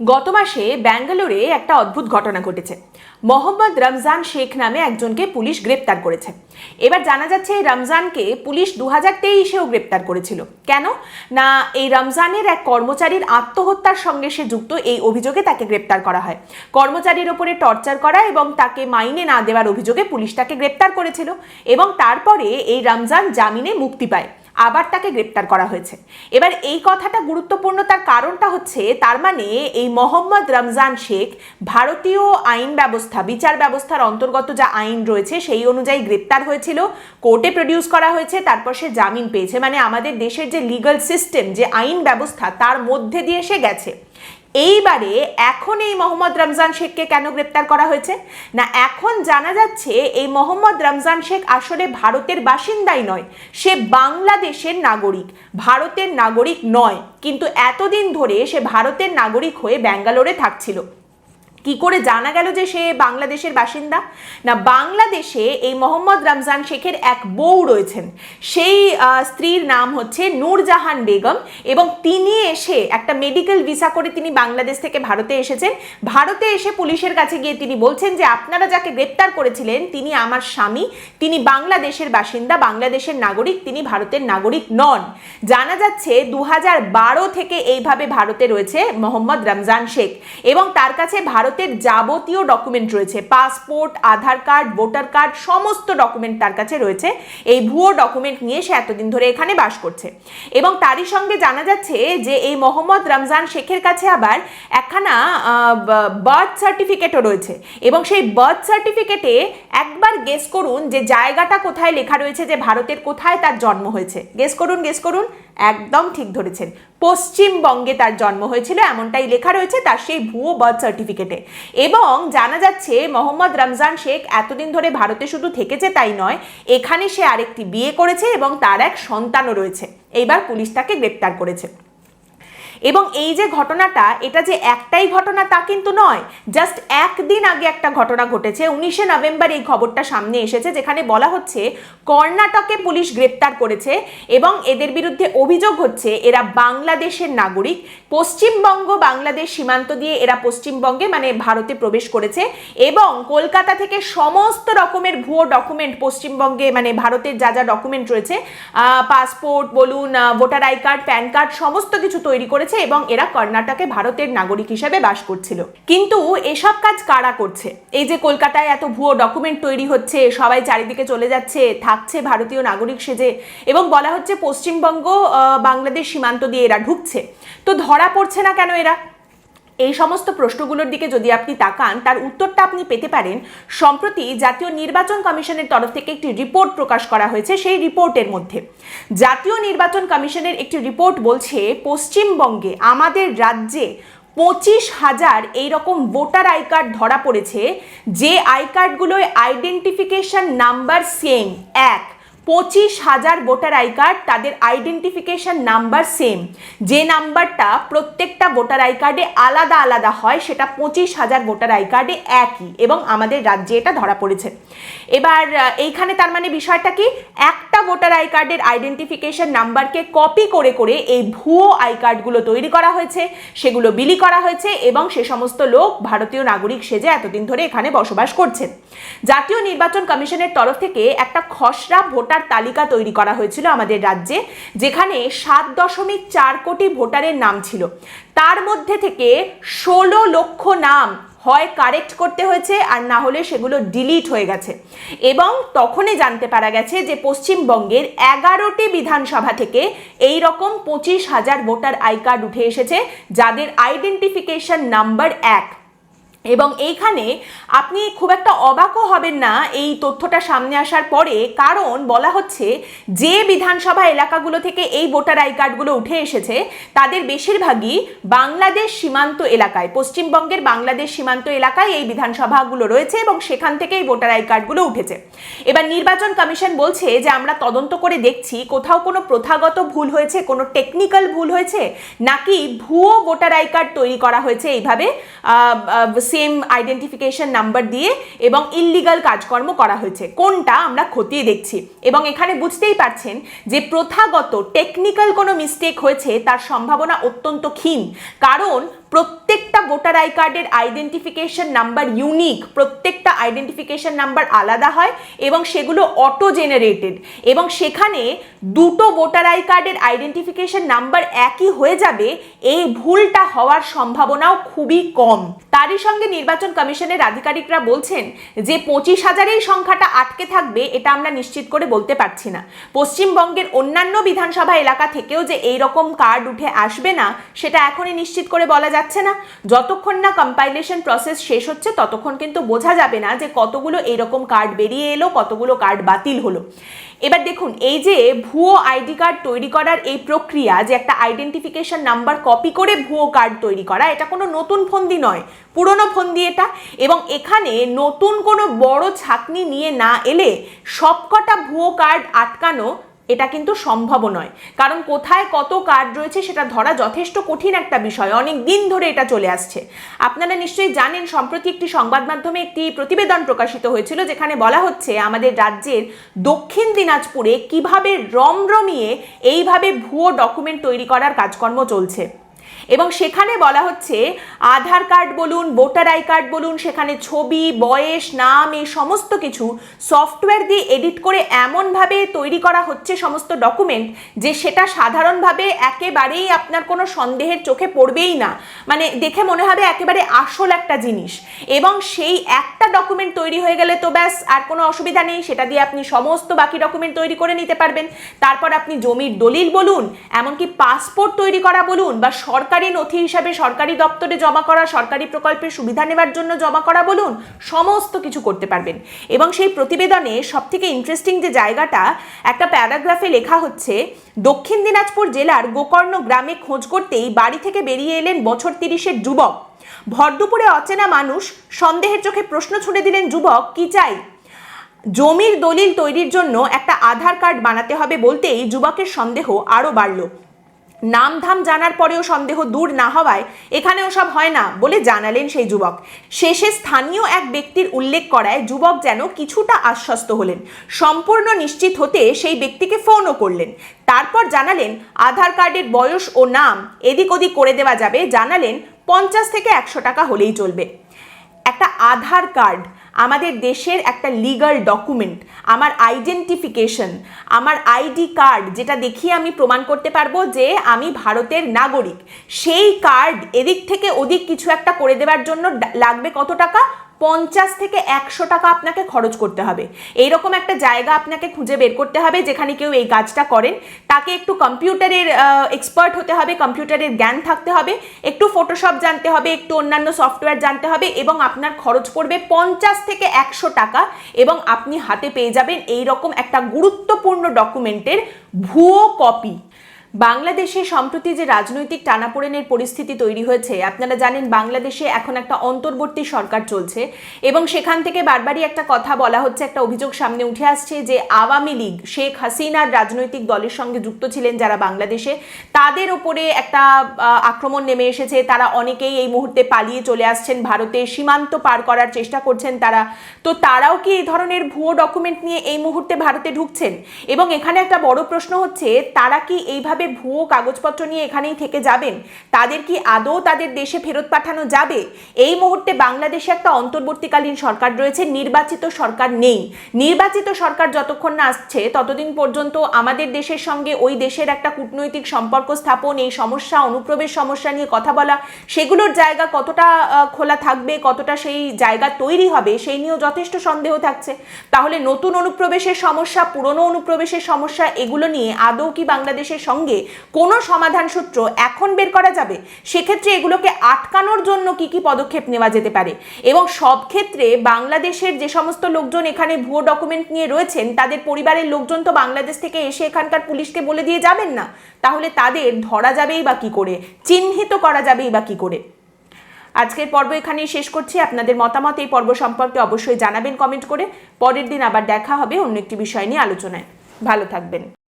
গত মাসে ব্যাঙ্গালোরে একটা অদ্ভুত ঘটনা ঘটেছে। মোহাম্মদ রমজান শেখ নামে একজনকে পুলিশ গ্রেপ্তার করেছে। এবার জানা যাচ্ছে এই রমজানকে পুলিশ দু হাজার তেইশেও গ্রেপ্তার করেছিল। কেন? না, এই রমজানের এক কর্মচারীর আত্মহত্যার সঙ্গে সে যুক্ত এই অভিযোগে তাকে গ্রেপ্তার করা হয়। কর্মচারীর ওপরে টর্চার করা এবং তাকে মাইনে না দেওয়ার অভিযোগে পুলিশ তাকে গ্রেপ্তার করেছিল এবং তারপরে এই রমজান জামিনে মুক্তি পায়। আবার তাকে গ্রেপ্তার করা হয়েছে। এবার এই কথাটা গুরুত্বপূর্ণ, তার কারণটা হচ্ছে, তার মানে এই মোহাম্মদ রমজান শেখ ভারতীয় আইন ব্যবস্থা, বিচার ব্যবস্থার অন্তর্গত যা আইন রয়েছে, সেই অনুযায়ী গ্রেপ্তার হয়েছিল, কোর্টে প্রডিউস করা হয়েছে, তারপর সে জামিন পেয়েছে। মানে আমাদের দেশের যে লিগাল সিস্টেম যে আইন ব্যবস্থা, তার মধ্যে দিয়ে সে গেছে। এইবারে এখন এই মোহাম্মদ রমজান শেখকে কেন গ্রেপ্তার করা হয়েছে? না, এখন জানা যাচ্ছে এই মোহাম্মদ রমজান শেখ আসলে ভারতের বাসিন্দাই নয়, সে বাংলাদেশের নাগরিক। ভারতের নাগরিক নয়, কিন্তু এতদিন ধরে সে ভারতের নাগরিক হয়ে ব্যাঙ্গালোরে থাকছিল। কি করে জানা গেল যে সে বাংলাদেশের বাসিন্দা? না, বাংলাদেশে এই মোহাম্মদ রমজান শেখের এক বউ রয়েছেন। সেই স্ত্রীর নাম হচ্ছে নূরজাহান বেগম এবং তিনি এসে একটা মেডিকেল ভিসা করে তিনি বাংলাদেশ থেকে ভারতে এসেছেন। ভারতে এসে পুলিশের কাছে গিয়ে তিনি বলছেন যে, আপনারা যাকে গ্রেপ্তার করেছিলেন, তিনি আমার স্বামী। তিনি বাংলাদেশের বাসিন্দা, বাংলাদেশের নাগরিক, তিনি ভারতের নাগরিক নন। জানা যাচ্ছে দু হাজার বারো থেকে এইভাবে ভারতে রয়েছে মোহাম্মদ রমজান শেখ এবং তার কাছে ভারতের যাবতীয় ডকুমেন্ট রয়েছে। Passport Aadhaar card voter card সমস্ত ডকুমেন্ট তার কাছে রয়েছে। এই ভুয়ো ডকুমেন্ট নিয়ে সে এতদিন ধরে এখানে বাস করছে। এবং তারই সঙ্গে জানা যাচ্ছে যে এই মোহাম্মদ রমজান শেখের কাছে আবার একখানা বার্থ সার্টিফিকেটও রয়েছে। এবং সেই বার্থ সার্টিফিকেটে একবার গেস করুন যে জায়গাটা কোথায় লেখা রয়েছে, যে ভারতের কোথায় তার জন্ম হয়েছে। গেস করুন গেস করুন, একদম ঠিক ধরেছেন। পশ্চিমবঙ্গে তার জন্ম হয়েছিল, এমনটাই লেখা রয়েছে তার সেই ভুয়ো বার্থ সার্টিফিকেটে এবং জানা যাচ্ছে মোহাম্মদ রমজান শেখ এতদিন ধরে ভারতে শুধু থেকেছে তাই নয়, এখানে সে আরেকটি বিয়ে করেছে এবং তার এক সন্তানও রয়েছে। এইবার পুলিশ তাকে গ্রেপ্তার করেছে। এবং এই যে ঘটনাটা, এটা যে একটাই ঘটনা তা কিন্তু নয়। জাস্ট একদিন আগে একটা ঘটনা ঘটেছে। উনিশে নভেম্বর এই খবরটা সামনে এসেছে, যেখানে বলা হচ্ছে, কর্ণাটকে পুলিশ গ্রেপ্তার করেছে এবং এদের বিরুদ্ধে অভিযোগ হচ্ছে, এরা বাংলাদেশের নাগরিক। পশ্চিমবঙ্গ বাংলাদেশ সীমান্ত দিয়ে এরা পশ্চিমবঙ্গে মানে ভারতে প্রবেশ করেছে এবং কলকাতা থেকে সমস্ত রকমের ভুয়ো ডকুমেন্ট পশ্চিমবঙ্গে মানে ভারতের যা যা ডকুমেন্ট রয়েছে পাসপোর্ট বলুন voter I card, PAN card, সমস্ত কিছু তৈরি করেছে এবং এরা কর্ণাটকে ভারতের নাগরিক হিসেবে বাস করছিল। কিন্তু এসব কাজ কারা করছে? এই যে কলকাতায় এত ভুয়ো ডকুমেন্ট তৈরি হচ্ছে, সবাই চারিদিকে চলে যাচ্ছে, থাকছে ভারতীয় নাগরিক সেজে এবং বলা হচ্ছে পশ্চিমবঙ্গ বাংলাদেশ সীমান্ত দিয়ে এরা ঢুকছে। তো ধরা পড়ছে না কেন এরা? এই সমস্ত প্রশ্নগুলোর দিকে যদি আপনি তাকান, তার উত্তরটা আপনি পেতে পারেন সম্প্রতি জাতীয় নির্বাচন কমিশনের তরফ থেকে একটি রিপোর্ট প্রকাশ করা হয়েছে সেই রিপোর্টের মধ্যে। জাতীয় নির্বাচন কমিশনের একটি রিপোর্ট বলছে, পশ্চিমবঙ্গে আমাদের রাজ্যে পঁচিশ হাজার এইরকম ভোটার আই কার্ড ধরা পড়েছে, যে আই কার্ডগুলোয় আইডেন্টিফিকেশন নাম্বার সেম, এক। পঁচিশ হাজার ভোটার আই কার্ড, তাদের আইডেন্টিফিকেশান নাম্বার সেম। যে নাম্বারটা প্রত্যেকটা ভোটার আই কার্ডে আলাদা আলাদা হয়, সেটা পঁচিশ হাজার ভোটার আই কার্ডে একই এবং আমাদের রাজ্যে এটা ধরা পড়েছে। এবার এইখানে তার মানে বিষয়টা কি? একটা ভোটার আই কার্ডের আইডেন্টিফিকেশন নাম্বারকে কপি করে করে এই ভুয়ো আই কার্ডগুলো তৈরি করা হয়েছে, সেগুলো বিলি করা হয়েছে এবং সে সমস্ত লোক, ভারতীয় নাগরিক সেজে এতদিন ধরে এখানে বসবাস করছেন। জাতীয় নির্বাচন কমিশনের তরফ থেকে একটা খসড়া ভোটার তালিকা তৈরি করা হয়েছিল আমাদের রাজ্যে, যেখানে সাত দশমিক চার কোটি ভোটারের নাম ছিল। তার মধ্যে থেকে ষোলো লক্ষ নাম হয় কারেক্ট করতে হয়েছে আর না হলে সেগুলো ডিলিট হয়ে গেছে। এবং তখনই জানতে পারা গেছে যে পশ্চিমবঙ্গের এগারোটি বিধানসভা থেকে এই রকম পঁচিশ হাজার ভোটার আই কার্ড উঠে এসেছে, যাদের আইডেন্টিফিকেশন নাম্বার এক। এবং এইখানে আপনি খুব একটা অবাকও হবেন না এই তথ্যটা সামনে আসার পরে, কারণ বলা হচ্ছে যে বিধানসভা এলাকাগুলো থেকে এই ভোটার আই কার্ডগুলো উঠে এসেছে, তাদের বেশিরভাগই বাংলাদেশ সীমান্ত এলাকায়, পশ্চিমবঙ্গের বাংলাদেশ সীমান্ত এলাকায় এই বিধানসভাগুলো রয়েছে এবং সেখান থেকে এই ভোটার আই কার্ডগুলো উঠেছে। এবার নির্বাচন কমিশন বলছে যে, আমরা তদন্ত করে দেখছি কোথাও কোনো প্রথাগত ভুল হয়েছে, কোনো টেকনিক্যাল ভুল হয়েছে, নাকি ভুয়ো ভোটার আই কার্ড তৈরি করা হয়েছে এইভাবে? সেম আইডেন্টিফিকেশন নাম্বার দিয়ে এবং ইল্লিগাল কাজকর্ম করা হয়েছে। কোনটা আমরা খতিয়ে দেখছি? এবং এখানে বুঝতেই পারছেন যে প্রথাগত টেকনিক্যাল কোনো মিস্টেক হয়েছে, তার সম্ভাবনা অত্যন্ত ক্ষীণ। কারণ প্রত্যেকটা ভোটার আই কার্ডের আইডেন্টিফিকেশন নাম্বার ইউনিক প্রত্যেকটা আইডেন্টিফিকেশন নাম্বার আলাদা হয় এবং সেগুলো অটো জেনারেটেড এবং সেখানে দুটো ভোটার আই কার্ডের আইডেন্টিফিকেশন নাম্বার একই হয়ে যাবে, এই ভুলটা হওয়ার সম্ভাবনাও খুবই কম। তারই সঙ্গে নির্বাচন কমিশনের আধিকারিকরা বলছেন যে পঁচিশ হাজারেই সংখ্যাটা আটকে থাকবে, এটা আমরা নিশ্চিত করে বলতে পারছি না। পশ্চিমবঙ্গের অন্যান্য বিধানসভা এলাকা থেকেও যে এই রকম কার্ড উঠে আসবে না, সেটা এখনই নিশ্চিত করে বলা যাচ্ছে না। যতক্ষণ না কম্পাইলেশন প্রসেস শেষ হচ্ছে, ততক্ষণ কিন্তু বোঝা যাবে না যে কতগুলো এইরকম কার্ড বেরিয়ে এলো, কতগুলো কার্ড বাতিল হলো। এবার দেখুন, এই যে ভুয়ো আইডি কার্ড তৈরি করার এই প্রক্রিয়া, যে একটা আইডেন্টিফিকেশন নাম্বার কপি করে ভুয়ো কার্ড তৈরি করা, এটা কোনো নতুন ফন্দি নয়, পুরনো ফন্দি এটা। এবং এখানে নতুন কোনো বড় ছাকনি নিয়ে না এলে সবকটা ভুয়ো কার্ড আটকানো এটা কিন্তু সম্ভব নয়। কারণ কোথায় কত কার্ড রয়েছে সেটা ধরা যথেষ্ট কঠিন একটা বিষয়। অনেক দিন ধরে এটা চলে আসছে। আপনারা নিশ্চয়ই জানেন, সম্প্রতি একটি সংবাদ মাধ্যমে একটি প্রতিবেদন প্রকাশিত হয়েছিল যেখানে বলা হচ্ছে, আমাদের রাজ্যের দক্ষিণ দিনাজপুরে কীভাবে রমরমিয়ে এইভাবে ভুয়ো ডকুমেন্ট তৈরি করার কাজকর্ম চলছে। এবং সেখানে বলা হচ্ছে, আধার কার্ড বলুন, ভোটার আই কার্ড বলুন, সেখানে ছবি, বয়স, নাম, এই সমস্ত কিছু সফটওয়্যার দিয়ে এডিট করে এমনভাবে তৈরি করা হচ্ছে সমস্ত ডকুমেন্ট যে সেটা সাধারণভাবে একেবারেই আপনার কোনো সন্দেহের চোখে পড়বেই না। মানে দেখে মনে হবে একেবারে আসল একটা জিনিস। এবং সেই একটা ডকুমেন্ট তৈরি হয়ে গেলে তো ব্যাস, আর কোনো অসুবিধা নেই, সেটা দিয়ে আপনি সমস্ত বাকি ডকুমেন্ট তৈরি করে নিতে পারবেন। তারপর আপনি জমির দলিল বলুন, এমনকি পাসপোর্ট তৈরি করা বলুন বা সরকারি নথি হিসাবে সরকারি দপ্তরে জমা করা, সরকারি প্রকল্পের সুবিধা নেওয়ার জন্য জমা করা বলুন, সমস্ত কিছু করতে পারবেন। এবং সেই প্রতিবেদনে সব থেকে ইন্টারেস্টিং যে জায়গাটা, একটা প্যারাগ্রাফে লেখা হচ্ছে, দক্ষিণ দিনাজপুর জেলার গোকর্ণ গ্রামে খোঁজ করতেই বাড়ি থেকে বেরিয়ে এলেন বছর তিরিশের যুবক। ভরদুপুরে অচেনা মানুষ সন্দেহের চোখে প্রশ্ন ছুড়ে দিলেন, যুবক, কি চাই? জমির দলিল তৈরির জন্য একটা আধার কার্ড বানাতে হবে বলতেই যুবকের সন্দেহ আরও বাড়ল। নাম ধাম জানার পরেও সন্দেহ দূর না হওয়ায় এখানেও সব হয় না বলে জানালেন সেই যুবক। শেষে স্থানীয় এক ব্যক্তির উল্লেখ করায় যুবক যেন কিছুটা আশ্বস্ত হলেন। সম্পূর্ণ নিশ্চিত হতে সেই ব্যক্তিকে ফোনও করলেন। তারপর জানালেন, আধার কার্ডের বয়স ও নাম এদিক ওদিক করে দেওয়া যাবে। জানালেন, পঞ্চাশ থেকে একশো টাকা হলেই চলবে। একটা আধার কার্ড আমাদের দেশের একটা লিগাল ডকুমেন্ট আমার আইডেন্টিফিকেশন আমার আইডি কার্ড যেটা দেখিয়ে আমি প্রমাণ করতে পারব যে আমি ভারতের নাগরিক। সেই কার্ড এদিক থেকে ওদিক কিছু একটা করে দেওয়ার জন্য লাগবে কত টাকা? পঞ্চাশ থেকে একশো টাকা আপনাকে খরচ করতে হবে। এইরকম একটা জায়গা আপনাকে খুঁজে বের করতে হবে যেখানে কেউ এই কাজটা করেন। তাকে একটু কম্পিউটারের এক্সপার্ট হতে হবে, কম্পিউটারের জ্ঞান থাকতে হবে, একটু ফটোশপ জানতে হবে, একটু অন্যান্য সফটওয়্যার জানতে হবে এবং আপনার খরচ পড়বে পঞ্চাশ থেকে একশো টাকা এবং আপনি হাতে পেয়ে যাবেন এই রকম একটা গুরুত্বপূর্ণ ডকুমেন্টের ভুয়ো কপি বাংলাদেশে সম্প্রতি যে রাজনৈতিক টানাপোড়েনের পরিস্থিতি তৈরি হয়েছে, আপনারা জানেন বাংলাদেশে এখন একটা অন্তর্বর্তী সরকার চলছে এবং সেখান থেকে বারবারই একটা কথা বলা হচ্ছে, একটা অভিযোগ সামনে উঠে আসছে যে আওয়ামী লীগ, শেখ হাসিনার রাজনৈতিক দলের সঙ্গে যুক্ত ছিলেন যারা বাংলাদেশে। তাদের ওপরে একটা আক্রমণ নেমে এসেছে। তারা অনেকেই এই মুহূর্তে পালিয়ে চলে আসছেন, ভারতে সীমান্ত পার করার চেষ্টা করছেন তারা। তো তারাও কি এই ধরনের ভুয়ো ডকুমেন্ট নিয়ে এই মুহূর্তে ভারতে ঢুকছেন? এবং এখানে একটা বড় প্রশ্ন হচ্ছে, তারা কি এইভাবে ভুয়ো কাগজপত্র নিয়ে এখানেই থেকে যাবেন। তাদের কি আদৌ তাদের দেশে ফেরত পাঠানো যাবে? এই মুহূর্তে বাংলাদেশে একটা অন্তর্বর্তীকালীন সরকার রয়েছে, নির্বাচিত সরকার নেই। নির্বাচিত সরকার যতক্ষণ না আসছে, ততদিন পর্যন্ত আমাদের দেশের সঙ্গে ওই দেশের একটা কূটনৈতিক সম্পর্ক স্থাপন, এই সমস্যা, অনুপ্রবেশ সমস্যা নিয়ে কথা বলা, সেগুলোর জায়গা কতটা খোলা থাকবে, কতটা সেই জায়গা তৈরি হবে, সেই নিয়েও যথেষ্ট সন্দেহ থাকছে। তাহলে নতুন অনুপ্রবেশের সমস্যা, পুরনো অনুপ্রবেশের সমস্যা, এগুলো নিয়ে আদৌ কি বাংলাদেশের সঙ্গে কোনো সমাধান সূত্র এখন বের করা যাবে? সেক্ষেত্রে এগুলোকে আটকানোর জন্য কি কি পদক্ষেপ নেওয়া যেতে পারে? এবং সব ক্ষেত্রে বাংলাদেশের যে সমস্ত লোকজন এখানে ভুয়ো ডকুমেন্ট নিয়ে রয়েছেন, তাদের পরিবারের লোকজন তো বাংলাদেশ থেকে এসে এখানকার পুলিশকে বলে দিয়ে যাবেন না? তাহলে তাদের ধরা যাবেই বা কি করে? চিহ্নিত করা যাবেই বা কি করে? আজকের পর্ব এখানেই শেষ করছি। আপনাদের মতামত এই পর্ব সম্পর্কে অবশ্যই জানাবেন কমেন্ট করে। পরের দিন আবার দেখা হবে অন্য একটি বিষয় নিয়ে আলোচনায়। ভালো থাকবেন।